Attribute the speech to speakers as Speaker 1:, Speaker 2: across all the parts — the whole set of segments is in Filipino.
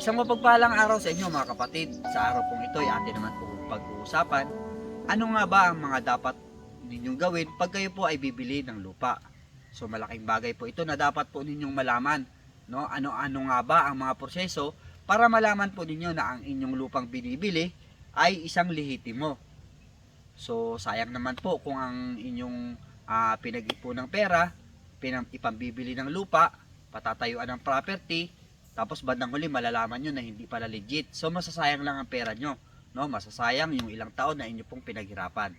Speaker 1: Isang mapagpalang araw sa inyo mga kapatid. Sa araw pong ito ay atin naman po pag-uusapan. Ano nga ba ang mga dapat ninyong gawin pag kayo po ay bibili ng lupa? So malaking bagay po ito na dapat po ninyong malaman. No? Ano-ano nga ba ang mga proseso para malaman po ninyo na ang inyong lupang binibili ay isang lehitimo. So sayang naman po kung ang inyong ah, pinag-ipunang pera, pinang ipambibili ng lupa, patatayuan ng property, tapos bandang huli malalaman nyo na hindi pala legit. So masasayang lang ang pera nyo. No? Masasayang yung ilang taon na inyo pong pinaghirapan.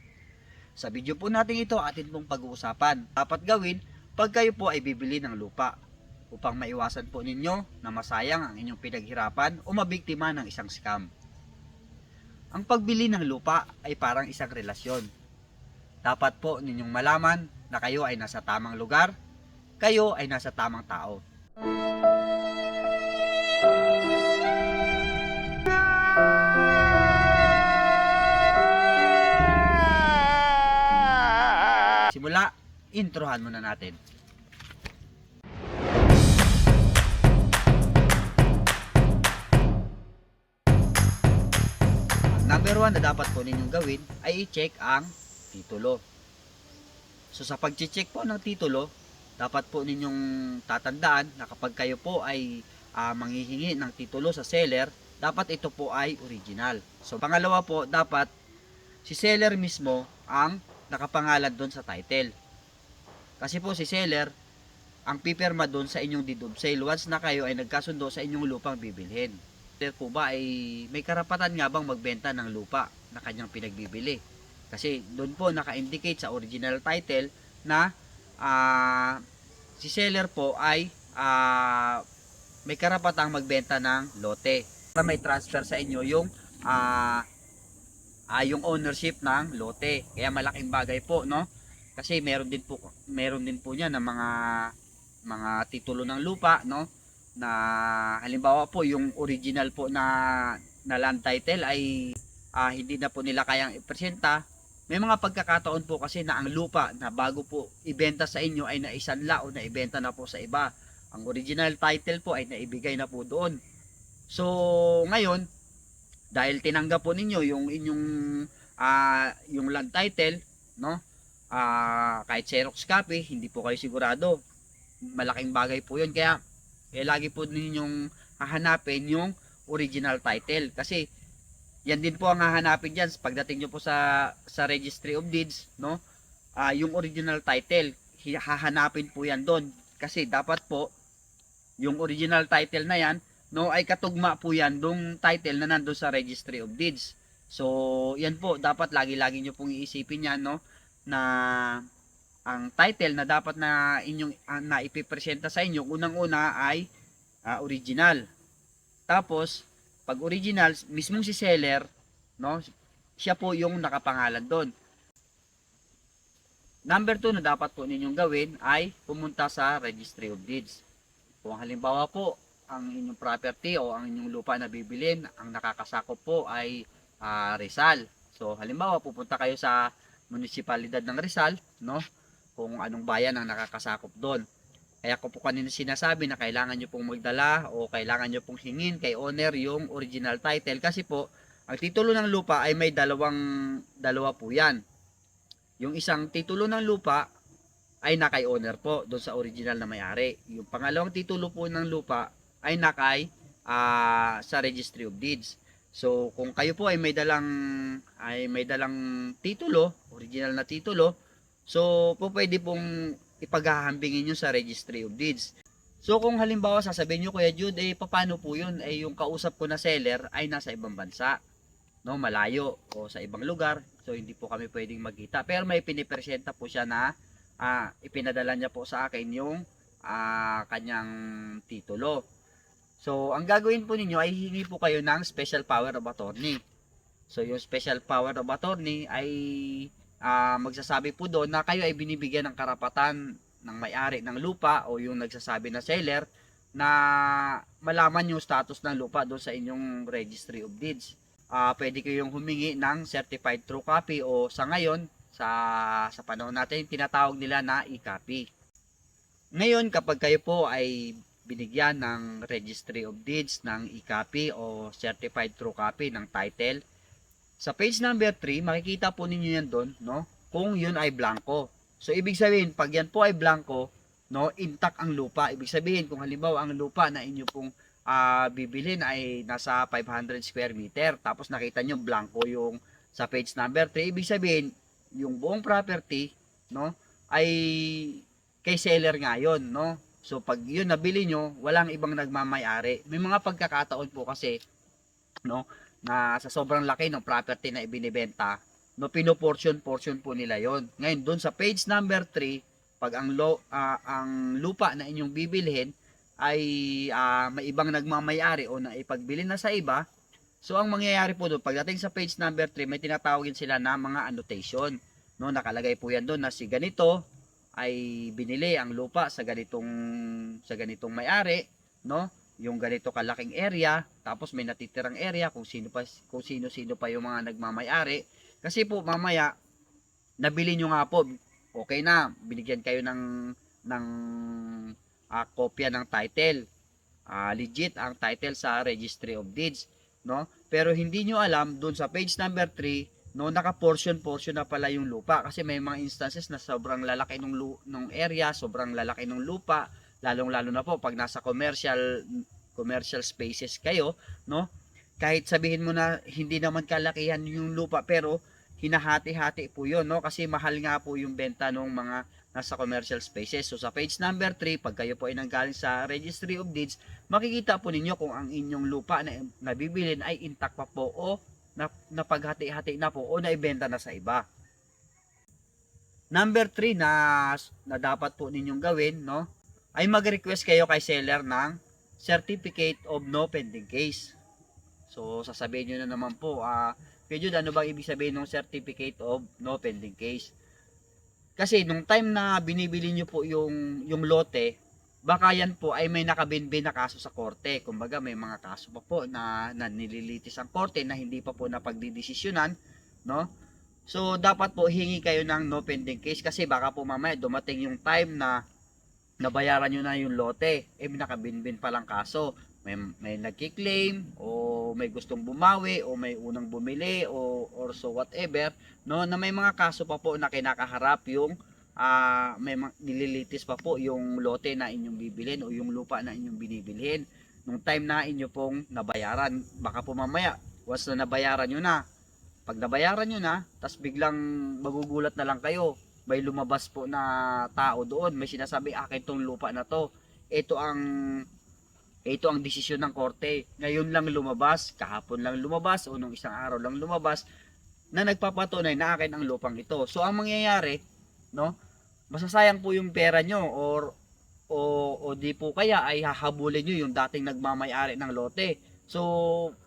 Speaker 1: Sa video po natin ito, atin pong pag-uusapan. Dapat gawin pag kayo po ay bibili ng lupa upang maiwasan po ninyo na masayang ang inyong pinaghirapan o mabiktima ng isang scam. Ang pagbili ng lupa ay parang isang relasyon. Dapat po ninyong malaman na kayo ay nasa tamang lugar, kayo ay nasa tamang tao. Simula, introhan muna natin. Number one na dapat po ninyong gawin ay i-check ang titulo. So sa pag-check po ng titulo, dapat po ninyong tatandaan na kapag kayo po ay ah, manghihingi ng titulo sa seller, dapat ito po ay original. So pangalawa po, dapat si seller mismo ang nakapangalan doon sa title. Kasi po si seller ang pipirma doon sa inyong deed of sale once na kayo ay nagkasundo sa inyong lupang bibilhin. Seller po ba ay may karapatan nga bang magbenta ng lupa na kanyang pinagbibili? Kasi doon po naka-indicate sa original title na ah, si seller po ay ah, may karapatang magbenta ng lote. Para may transfer sa inyo yung ah, ah, yung ownership ng lote. Kaya malaking bagay po, no? Kasi meron din po meron din po niya ng mga mga titulo ng lupa, no? Na halimbawa po yung original po na na land title ay ah, hindi na po nila kayang ipresenta. May mga pagkakataon po kasi na ang lupa na bago po ibenta sa inyo ay naisanla o naibenta na po sa iba. Ang original title po ay naibigay na po doon. So, ngayon, dahil tinanggap po ninyo yung inyong ah, yung land title, no? Ah, kahit Xerox copy, hindi po kayo sigurado. Malaking bagay po 'yun kaya eh, lagi po ninyong hahanapin yung original title kasi yan din po ang hahanapin diyan pagdating nyo po sa sa Registry of Deeds, no? Ah, yung original title, hahanapin po yan doon kasi dapat po yung original title na yan no ay katugma po yan dong title na nandoon sa Registry of Deeds. So, yan po dapat lagi-lagi niyo pong iisipin yan no na ang title na dapat na inyong ah, na ipipresenta sa inyo unang-una ay ah, original. Tapos pag original mismong si seller no siya po yung nakapangalan doon. Number 2 na dapat po ninyong gawin ay pumunta sa Registry of Deeds. Kung halimbawa po ang inyong property o ang inyong lupa na bibilin, ang nakakasakop po ay ah, Rizal. So halimbawa pupunta kayo sa munisipalidad ng Rizal, no? Kung anong bayan ang nakakasakop doon. Kaya ko po kanina sinasabi na kailangan nyo pong magdala o kailangan nyo pong hingin kay owner yung original title kasi po ang titulo ng lupa ay may dalawang dalawa po yan. Yung isang titulo ng lupa ay nakay owner po doon sa original na may-ari. Yung pangalawang titulo po ng lupa ay nakay ah, sa Registry of Deeds. So kung kayo po ay may dalang ay may dalang titulo, original na titulo, so po pwede pong ipaghahambingin nyo sa Registry of Deeds. So kung halimbawa sasabihin nyo Kuya Jude, eh paano po yun? Eh yung kausap ko na seller ay nasa ibang bansa, no, malayo o sa ibang lugar. So hindi po kami pwedeng magkita. Pero may pinipresenta po siya na ah, ipinadala niya po sa akin yung ah, kanyang titulo. So ang gagawin po ninyo ay hihingi po kayo ng special power of attorney. So yung special power of attorney ay ah, magsasabi po doon na kayo ay binibigyan ng karapatan ng may-ari ng lupa o yung nagsasabi na seller na malaman yung status ng lupa doon sa inyong registry of deeds. Ah, pwede kayong humingi ng certified true copy o sa ngayon sa sa panahon natin tinatawag nila na e-copy. Ngayon kapag kayo po ay binigyan ng Registry of Deeds ng e-copy o Certified True Copy ng title. Sa page number 3, makikita po ninyo yan doon, no? Kung yun ay blanco. So, ibig sabihin, pag yan po ay blanco, no, intact ang lupa. Ibig sabihin, kung halimbawa ang lupa na inyo pong ah, bibilhin ay nasa 500 square meter, tapos nakita nyo blanco yung sa page number 3, ibig sabihin, yung buong property, no, ay kay seller nga yun, no? So, pag yun nabili nyo, walang ibang nagmamayari. May mga pagkakataon po kasi, no, na sa sobrang laki ng property na ibinibenta, no, pinoportion-portion po nila yon. Ngayon, doon sa page number 3, pag ang, lo, ah, ang lupa na inyong bibilhin ay ah, may ibang nagmamayari o naipagbili na sa iba, so ang mangyayari po doon, pagdating sa page number 3, may tinatawagin sila na mga annotation. No, nakalagay po yan doon na si ganito, ay binili ang lupa sa ganitong sa ganitong may-ari, no? Yung ganito kalaking area, tapos may natitirang area kung sino pa kung sino-sino pa yung mga nagmamay-ari. Kasi po mamaya nabili nyo nga po, okay na, binigyan kayo ng ng ah, kopya ng title. Ah, legit ang title sa Registry of Deeds, no? Pero hindi nyo alam doon sa page number 3 no naka portion portion na pala yung lupa kasi may mga instances na sobrang lalaki nung lu- nung area, sobrang lalaki nung lupa, lalong-lalo na po pag nasa commercial commercial spaces kayo, no? Kahit sabihin mo na hindi naman kalakihan yung lupa pero hinahati-hati po yun, no? Kasi mahal nga po yung benta ng mga nasa commercial spaces. So sa page number 3, pag kayo po ay nanggaling sa Registry of Deeds, makikita po ninyo kung ang inyong lupa na nabibilin ay intact pa po o na, napaghati-hati na po o naibenta na sa iba. Number 3 na, na dapat po ninyong gawin, no? Ay mag-request kayo kay seller ng Certificate of No Pending Case. So, sasabihin nyo na naman po, ah, Kuya Jude, ano bang ibig sabihin ng Certificate of No Pending Case? Kasi nung time na binibili nyo po yung, yung lote, baka yan po ay may nakabinbin na kaso sa korte. Kumbaga may mga kaso pa po na, na nililitis ang korte na hindi pa po napagdidesisyonan, no? So dapat po hingi kayo ng no pending case kasi baka po mamaya dumating yung time na nabayaran nyo na yung lote, eh may nakabinbin pa lang kaso. May, may nagki-claim o may gustong bumawi o may unang bumili o or so whatever no na may mga kaso pa po na kinakaharap yung ah may nililitis pa po yung lote na inyong bibilhin o yung lupa na inyong binibilhin. Nung time na inyo pong nabayaran baka po mamaya once na nabayaran nyo na pag nabayaran nyo na tas biglang magugulat na lang kayo. May lumabas po na tao doon may sinasabi akin tong lupa na to. Ito ang ito ang desisyon ng korte. Ngayon lang lumabas kahapon lang lumabas o nung isang araw lang lumabas na nagpapatunay na akin ang lupang ito. So ang mangyayari no? Masasayang po yung pera nyo or o, o di po kaya ay hahabulin nyo yung dating nagmamayari ng lote. So,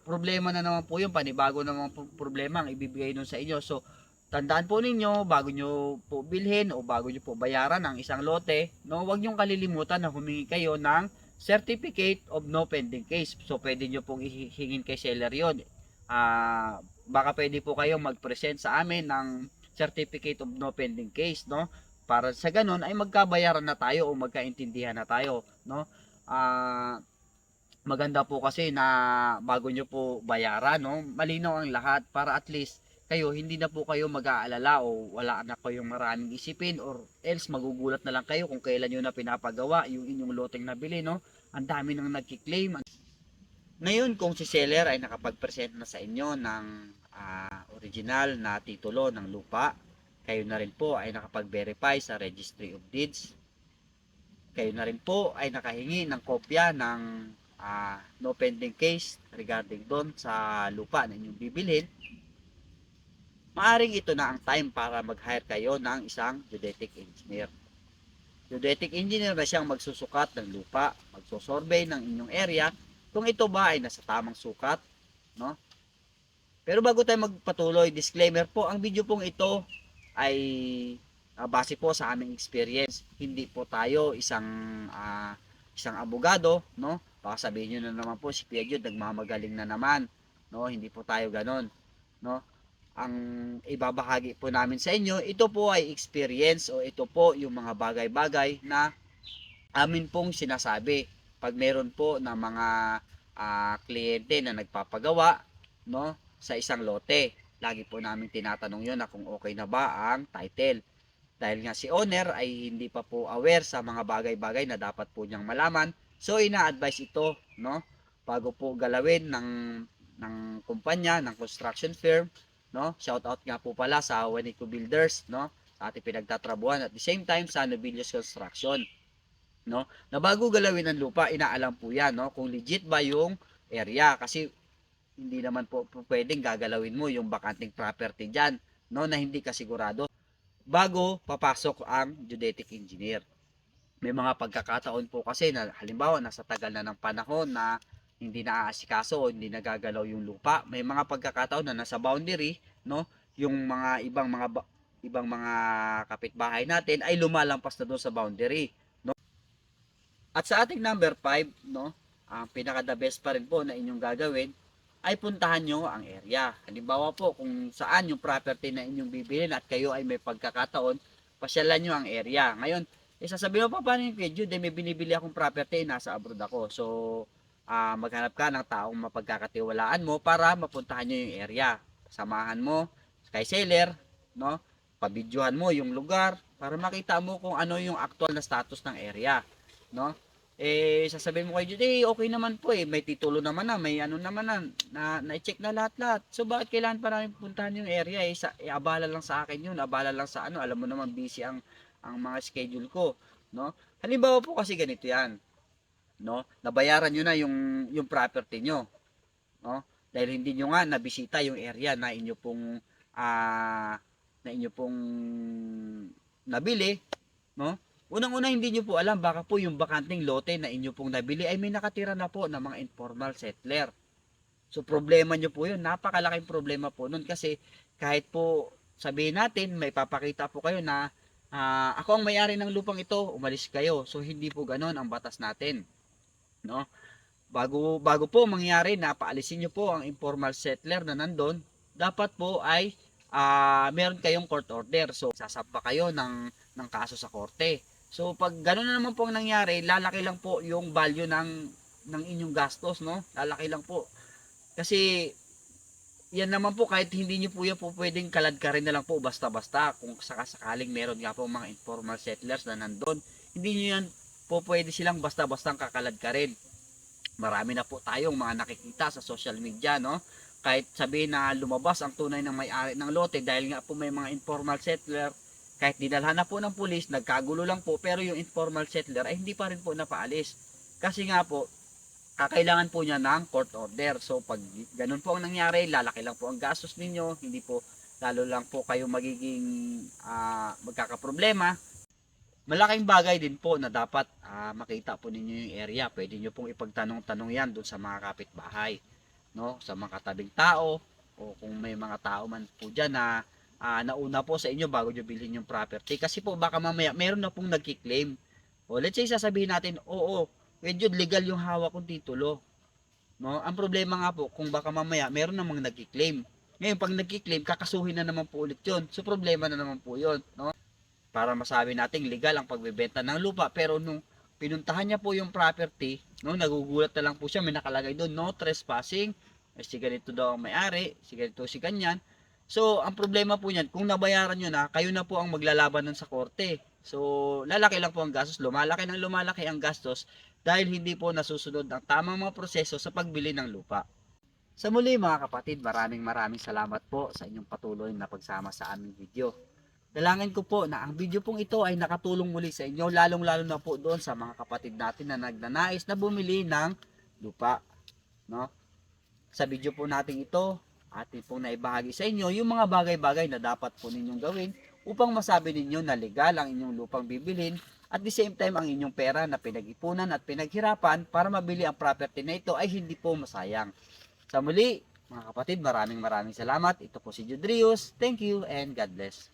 Speaker 1: problema na naman po yun, panibago naman po problema ang ibibigay nun sa inyo. So, tandaan po ninyo, bago nyo po bilhin o bago nyo po bayaran ang isang lote, no, huwag nyo kalilimutan na humingi kayo ng Certificate of No Pending Case. So, pwede nyo pong ihingin kay seller yon. Ah, baka pwede po kayong mag-present sa amin ng certificate of no pending case no? Para sa ganun ay magkabayaran na tayo o magkaintindihan na tayo no? Ah maganda po kasi na bago nyo po bayaran no? Malinaw ang lahat para at least kayo hindi na po kayo mag-aalala o wala na kayong maraming isipin or else magugulat na lang kayo kung kailan nyo na pinapagawa yung inyong loteng nabili no? Ang dami nang nagki-claim ngayon kung si seller ay nakapag-present na sa inyo ng ah, original na titulo ng lupa, kayo na rin po ay nakapag-verify sa Registry of Deeds. Kayo na rin po ay nakahingi ng kopya ng ah, no pending case regarding doon sa lupa na inyong bibilhin. Maaring ito na ang time para mag-hire kayo ng isang geodetic engineer. Geodetic engineer na siyang magsusukat ng lupa, magsusurvey ng inyong area kung ito ba ay nasa tamang sukat, no? Pero bago tayo magpatuloy, disclaimer po, ang video pong ito ay ah, base po sa aming experience. Hindi po tayo isang ah, isang abogado, no? Baka sabihin niyo na naman po si Kuya Jude nagmamagaling na naman, no? Hindi po tayo ganon, no? Ang ibabahagi po namin sa inyo, ito po ay experience o ito po yung mga bagay-bagay na amin pong sinasabi pag meron po na mga ah, kliyente na nagpapagawa no sa isang lote. Lagi po namin tinatanong yon na kung okay na ba ang title. Dahil nga si owner ay hindi pa po aware sa mga bagay-bagay na dapat po niyang malaman. So ina-advise ito no bago po galawin ng ng kumpanya, ng construction firm, no? Shout out nga po pala sa Wanico Builders, no? Sa ating pinagtatrabuhan at the same time sa Nobilius Construction, no? Na bago galawin ang lupa, inaalam po 'yan, no? Kung legit ba yung area kasi hindi naman po, pwedeng gagalawin mo yung bakanting property diyan, no? Na hindi ka sigurado bago papasok ang geodetic engineer. May mga pagkakataon po kasi na halimbawa nasa tagal na ng panahon na hindi naaasikaso o hindi nagagalaw yung lupa. May mga pagkakataon na nasa boundary, no? Yung mga ibang mga ba- ibang mga kapitbahay natin ay lumalampas na doon sa boundary, no? At sa ating number 5, no? Ang pinaka the best pa rin po na inyong gagawin ay puntahan nyo ang area. Halimbawa po kung saan yung property na inyong bibilin at kayo ay may pagkakataon, pasyalan nyo ang area. Ngayon, eh, sasabihin mo pa paano yung Jude, eh, may binibili akong property, nasa abroad ako. So, ah maghanap ka ng taong mapagkakatiwalaan mo para mapuntahan nyo yung area. Samahan mo kay seller, no? Pabidyohan mo yung lugar para makita mo kung ano yung actual na status ng area, no? Eh sasabihin mo kay Jude, eh, okay naman po eh, may titulo naman na, may ano naman na, na na-check na lahat-lahat. So bakit kailangan pa namin puntahan yung area eh, sa, eh abala lang sa akin yun, abala lang sa ano, alam mo naman busy ang ang mga schedule ko, no? Halimbawa po kasi ganito 'yan no? Nabayaran niyo na yung yung property niyo, no? Dahil hindi niyo nga nabisita yung area na inyo pong ah na inyo pong nabili, no? Unang-una hindi niyo po alam baka po yung bakanting lote na inyo pong nabili ay may nakatira na po ng mga informal settler. So problema niyo po 'yun, napakalaking problema po nun kasi kahit po sabihin natin may papakita po kayo na ah, ako ang may-ari ng lupang ito, umalis kayo. So hindi po ganoon ang batas natin no? Bago bago po mangyari na paalisin niyo po ang informal settler na nandun, dapat po ay ah, meron kayong court order. So sasampa kayo ng ng kaso sa korte. So pag gano'n na naman po ang nangyari, lalaki lang po yung value ng ng inyong gastos, no? Lalaki lang po. Kasi yan naman po kahit hindi niyo po yan po pwedeng kalad ka rin na lang po basta-basta kung sakasakaling meron nga po mga informal settlers na nandun. Hindi niyo yan po pwede silang basta-bastang kakalad ka rin. Marami na po tayong mga nakikita sa social media, no? Kahit sabihin na lumabas ang tunay ng may-ari ng lote dahil nga po may mga informal settler, kahit dinalhan na po ng pulis, nagkagulo lang po, pero yung informal settler ay hindi pa rin po napaalis. Kasi nga po, kakailangan po niya ng court order. So pag ganun po ang nangyari, lalaki lang po ang gastos ninyo, hindi po lalo lang po kayo magiging ah, magkakaproblema malaking bagay din po na dapat ah, makita po ninyo yung area. Pwede nyo pong ipagtanong-tanong yan doon sa mga kapitbahay, no? Sa mga katabing tao o kung may mga tao man po dyan na ah, nauna po sa inyo bago nyo bilhin yung property. Kasi po baka mamaya meron na pong nagkiklaim. O let's say sasabihin natin, oo, medyo legal yung hawak kong titulo. No? Ang problema nga po, kung baka mamaya meron namang nagkiklaim. Ngayon, pag nagkiklaim, kakasuhin na naman po ulit yun. So, problema na naman po yun. No? para masabi nating legal ang pagbebenta ng lupa pero nung pinuntahan niya po yung property no nagugulat na lang po siya may nakalagay doon no trespassing eh, si ganito daw ang may-ari si ganito si ganyan so ang problema po niyan kung nabayaran niyo na kayo na po ang maglalaban nun sa korte so lalaki lang po ang gastos lumalaki ng lumalaki ang gastos dahil hindi po nasusunod ang tamang mga proseso sa pagbili ng lupa sa muli mga kapatid maraming maraming salamat po sa inyong patuloy na pagsama sa aming video Dalangin ko po na ang video pong ito ay nakatulong muli sa inyo, lalong-lalo na po doon sa mga kapatid natin na nagnanais na bumili ng lupa. No? Sa video po natin ito, atin pong naibahagi sa inyo yung mga bagay-bagay na dapat po ninyong gawin upang masabi ninyo na legal ang inyong lupang bibilhin at the same time ang inyong pera na pinag-ipunan at pinaghirapan para mabili ang property na ito ay hindi po masayang. Sa muli, mga kapatid, maraming maraming salamat. Ito po si Judrius. Thank you and God bless.